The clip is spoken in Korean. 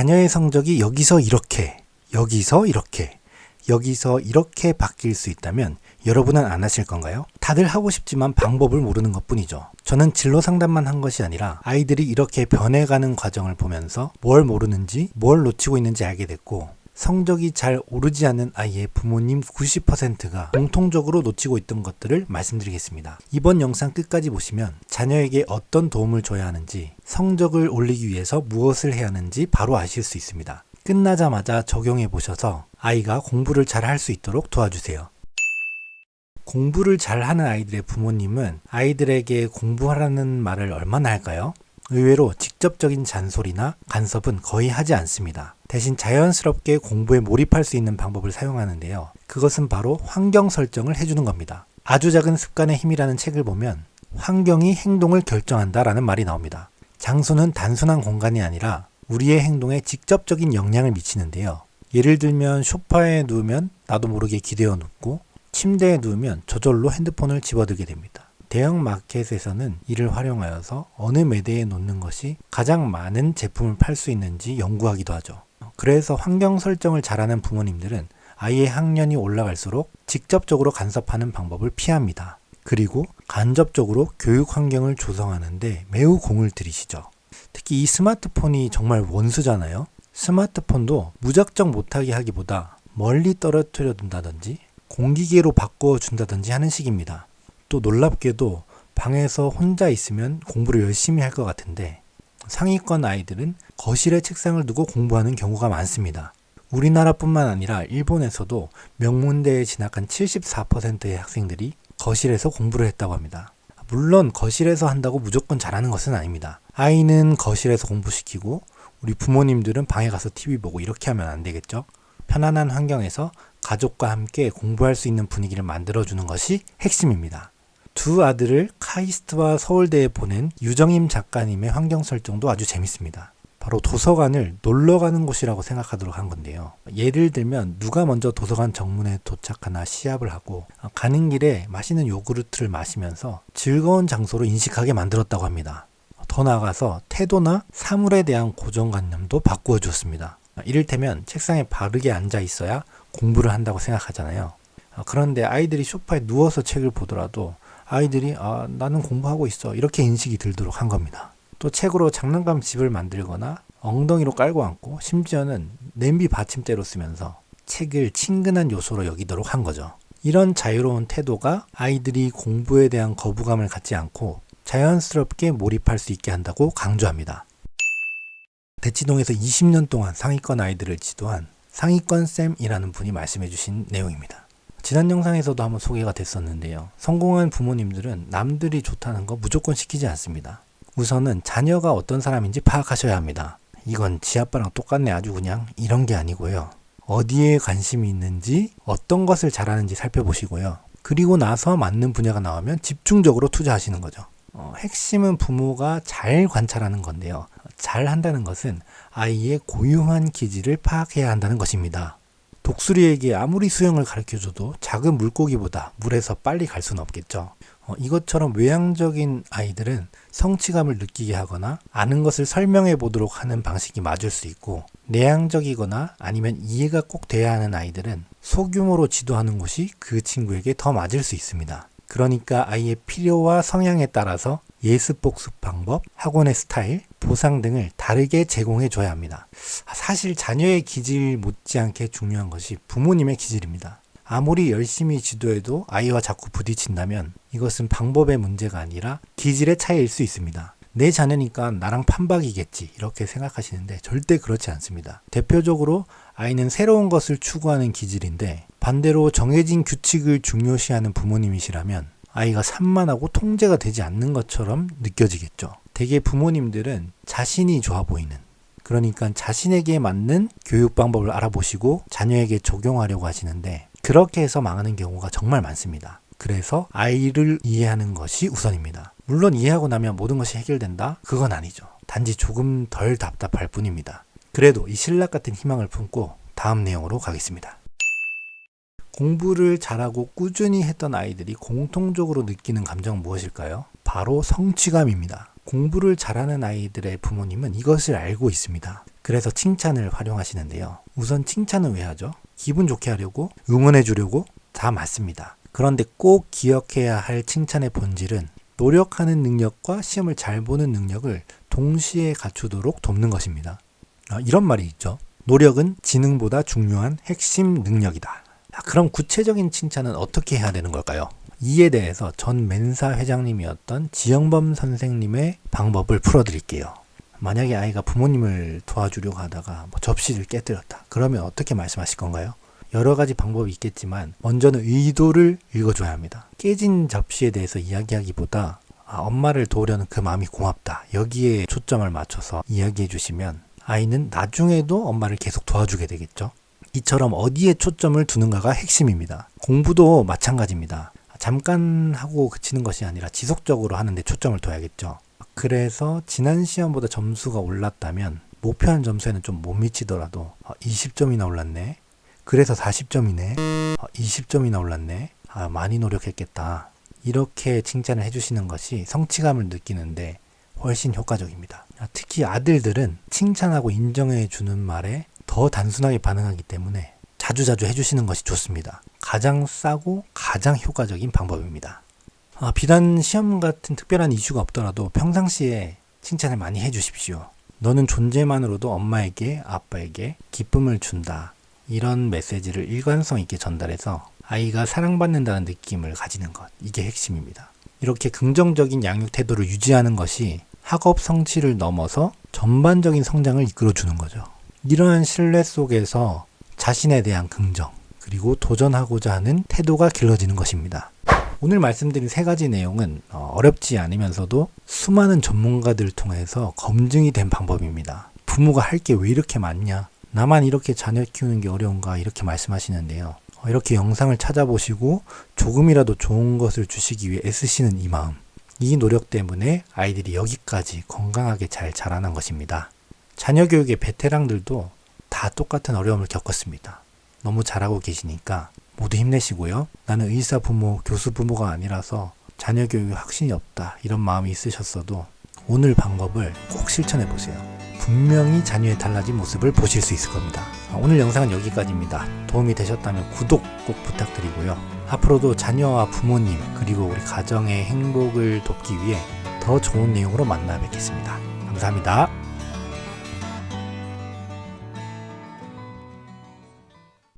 자녀의 성적이 여기서 이렇게, 여기서 이렇게, 여기서 이렇게 바뀔 수 있다면 여러분은 안 하실 건가요? 다들 하고 싶지만 방법을 모르는 것 뿐이죠. 저는 진로 상담만 한 것이 아니라 아이들이 이렇게 변해가는 과정을 보면서 뭘 모르는지, 뭘 놓치고 있는지 알게 됐고, 성적이 잘 오르지 않는 아이의 부모님 90%가 공통적으로 놓치고 있던 것들을 말씀드리겠습니다. 이번 영상 끝까지 보시면 자녀에게 어떤 도움을 줘야 하는지, 성적을 올리기 위해서 무엇을 해야 하는지 바로 아실 수 있습니다. 끝나자마자 적용해 보셔서 아이가 공부를 잘 할 수 있도록 도와주세요. 공부를 잘하는 아이들의 부모님은 아이들에게 공부하라는 말을 얼마나 할까요? 의외로 직접적인 잔소리나 간섭은 거의 하지 않습니다. 대신 자연스럽게 공부에 몰입할 수 있는 방법을 사용하는데요. 그것은 바로 환경 설정을 해주는 겁니다. 아주 작은 습관의 힘이라는 책을 보면 환경이 행동을 결정한다 라는 말이 나옵니다. 장소는 단순한 공간이 아니라 우리의 행동에 직접적인 영향을 미치는데요. 예를 들면 소파에 누우면 나도 모르게 기대어 눕고 침대에 누우면 저절로 핸드폰을 집어들게 됩니다. 대형 마켓에서는 이를 활용하여서 어느 매대에 놓는 것이 가장 많은 제품을 팔 수 있는지 연구하기도 하죠. 그래서 환경 설정을 잘하는 부모님들은 아이의 학년이 올라갈수록 직접적으로 간섭하는 방법을 피합니다. 그리고 간접적으로 교육 환경을 조성하는데 매우 공을 들이시죠. 특히 이 스마트폰이 정말 원수잖아요. 스마트폰도 무작정 못하게 하기보다 멀리 떨어뜨려 둔다든지 공기계로 바꿔 준다든지 하는 식입니다. 또 놀랍게도 방에서 혼자 있으면 공부를 열심히 할 것 같은데 상위권 아이들은 거실에 책상을 두고 공부하는 경우가 많습니다. 우리나라뿐만 아니라 일본에서도 명문대에 진학한 74%의 학생들이 거실에서 공부를 했다고 합니다. 물론 거실에서 한다고 무조건 잘하는 것은 아닙니다. 아이는 거실에서 공부시키고 우리 부모님들은 방에 가서 TV 보고 이렇게 하면 안 되겠죠? 편안한 환경에서 가족과 함께 공부할 수 있는 분위기를 만들어주는 것이 핵심입니다. 두 아들을 카이스트와 서울대에 보낸 유정임 작가님의 환경 설정도 아주 재밌습니다. 바로 도서관을 놀러 가는 곳이라고 생각하도록 한 건데요. 예를 들면 누가 먼저 도서관 정문에 도착하나 시합을 하고 가는 길에 맛있는 요구르트를 마시면서 즐거운 장소로 인식하게 만들었다고 합니다. 더 나아가서 태도나 사물에 대한 고정관념도 바꾸어 주었습니다. 이를테면 책상에 바르게 앉아 있어야 공부를 한다고 생각하잖아요. 그런데 아이들이 소파에 누워서 책을 보더라도 아이들이 아, 나는 공부하고 있어. 이렇게 인식이 들도록 한 겁니다. 또 책으로 장난감 집을 만들거나 엉덩이로 깔고 앉고 심지어는 냄비 받침대로 쓰면서 책을 친근한 요소로 여기도록 한 거죠. 이런 자유로운 태도가 아이들이 공부에 대한 거부감을 갖지 않고 자연스럽게 몰입할 수 있게 한다고 강조합니다. 대치동에서 20년 동안 상위권 아이들을 지도한 상위권 쌤이라는 분이 말씀해 주신 내용입니다. 지난 영상에서도 한번 소개가 됐었는데요. 성공한 부모님들은 남들이 좋다는 거 무조건 시키지 않습니다. 우선은 자녀가 어떤 사람인지 파악하셔야 합니다. 이건 지 아빠랑 똑같네 아주 그냥 이런 게 아니고요. 어디에 관심이 있는지 어떤 것을 잘하는지 살펴보시고요. 그리고 나서 맞는 분야가 나오면 집중적으로 투자하시는 거죠. 어, 핵심은 부모가 잘 관찰하는 건데요. 잘 한다는 것은 아이의 고유한 기질을 파악해야 한다는 것입니다. 독수리에게 아무리 수영을 가르쳐줘도 작은 물고기보다 물에서 빨리 갈 수는 없겠죠. 어, 이것처럼 외향적인 아이들은 성취감을 느끼게 하거나 아는 것을 설명해 보도록 하는 방식이 맞을 수 있고 내향적이거나 아니면 이해가 꼭 돼야 하는 아이들은 소규모로 지도하는 것이 그 친구에게 더 맞을 수 있습니다. 그러니까 아이의 필요와 성향에 따라서 예습 복습 방법, 학원의 스타일, 보상 등을 다르게 제공해 줘야 합니다. 사실 자녀의 기질 못지않게 중요한 것이 부모님의 기질입니다. 아무리 열심히 지도해도 아이와 자꾸 부딪힌다면 이것은 방법의 문제가 아니라 기질의 차이일 수 있습니다. 내 자녀니까 나랑 판박이겠지 이렇게 생각하시는데 절대 그렇지 않습니다. 대표적으로 아이는 새로운 것을 추구하는 기질인데 반대로 정해진 규칙을 중요시하는 부모님이시라면 아이가 산만하고 통제가 되지 않는 것처럼 느껴지겠죠. 대개 부모님들은 자신이 좋아 보이는 그러니까 자신에게 맞는 교육 방법을 알아보시고 자녀에게 적용하려고 하시는데 그렇게 해서 망하는 경우가 정말 많습니다. 그래서 아이를 이해하는 것이 우선입니다. 물론 이해하고 나면 모든 것이 해결된다? 그건 아니죠. 단지 조금 덜 답답할 뿐입니다. 그래도 이 신락 같은 희망을 품고 다음 내용으로 가겠습니다. 공부를 잘하고 꾸준히 했던 아이들이 공통적으로 느끼는 감정은 무엇일까요? 바로 성취감입니다. 공부를 잘하는 아이들의 부모님은 이것을 알고 있습니다. 그래서 칭찬을 활용하시는데요. 우선 칭찬은 왜 하죠? 기분 좋게 하려고, 응원해 주려고 다 맞습니다. 그런데 꼭 기억해야 할 칭찬의 본질은 노력하는 능력과 시험을 잘 보는 능력을 동시에 갖추도록 돕는 것입니다. 아, 이런 말이 있죠. 노력은 지능보다 중요한 핵심 능력이다. 아, 그럼 구체적인 칭찬은 어떻게 해야 되는 걸까요? 이에 대해서 전 멘사 회장님이었던 지영범 선생님의 방법을 풀어드릴게요. 만약에 아이가 부모님을 도와주려고 하다가 뭐 접시를 깨뜨렸다. 그러면 어떻게 말씀하실 건가요? 여러 가지 방법이 있겠지만 먼저는 의도를 읽어줘야 합니다. 깨진 접시에 대해서 이야기하기보다 아, 엄마를 도우려는 그 마음이 고맙다. 여기에 초점을 맞춰서 이야기해 주시면 아이는 나중에도 엄마를 계속 도와주게 되겠죠. 이처럼 어디에 초점을 두는가가 핵심입니다. 공부도 마찬가지입니다. 잠깐 하고 그치는 것이 아니라 지속적으로 하는데 초점을 둬야겠죠. 그래서 지난 시험보다 점수가 올랐다면 목표한 점수에는 좀 못 미치더라도 20점이나 올랐네. 그래서 40점이네. 20점이나 올랐네. 아, 많이 노력했겠다. 이렇게 칭찬을 해주시는 것이 성취감을 느끼는데 훨씬 효과적입니다. 아, 특히 아들들은 칭찬하고 인정해 주는 말에 더 단순하게 반응하기 때문에 자주자주 해주시는 것이 좋습니다. 가장 싸고 가장 효과적인 방법입니다. 아, 비단 시험 같은 특별한 이슈가 없더라도 평상시에 칭찬을 많이 해주십시오. 너는 존재만으로도 엄마에게, 아빠에게 기쁨을 준다. 이런 메시지를 일관성 있게 전달해서 아이가 사랑받는다는 느낌을 가지는 것. 이게 핵심입니다. 이렇게 긍정적인 양육 태도를 유지하는 것이 학업 성취를 넘어서 전반적인 성장을 이끌어주는 거죠. 이러한 신뢰 속에서 자신에 대한 긍정, 그리고 도전하고자 하는 태도가 길러지는 것입니다. 오늘 말씀드린 세 가지 내용은 어, 어렵지 않으면서도 수많은 전문가들을 통해서 검증이 된 방법입니다. 부모가 할 게 왜 이렇게 많냐? 나만 이렇게 자녀 키우는 게 어려운가? 이렇게 말씀하시는데요. 어, 이렇게 영상을 찾아보시고 조금이라도 좋은 것을 주시기 위해 애쓰시는 이 마음. 이 노력 때문에 아이들이 여기까지 건강하게 잘 자라난 것입니다. 자녀 교육의 베테랑들도 다 똑같은 어려움을 겪었습니다. 너무 잘하고 계시니까 모두 힘내시고요. 나는 의사 부모, 교수 부모가 아니라서 자녀 교육에 확신이 없다. 이런 마음이 있으셨어도 오늘 방법을 꼭 실천해 보세요. 분명히 자녀의 달라진 모습을 보실 수 있을 겁니다. 아, 오늘 영상은 여기까지입니다. 도움이 되셨다면 구독 꼭 부탁드리고요. 앞으로도 자녀와 부모님 그리고 우리 가정의 행복을 돕기 위해 더 좋은 내용으로 만나 뵙겠습니다. 감사합니다.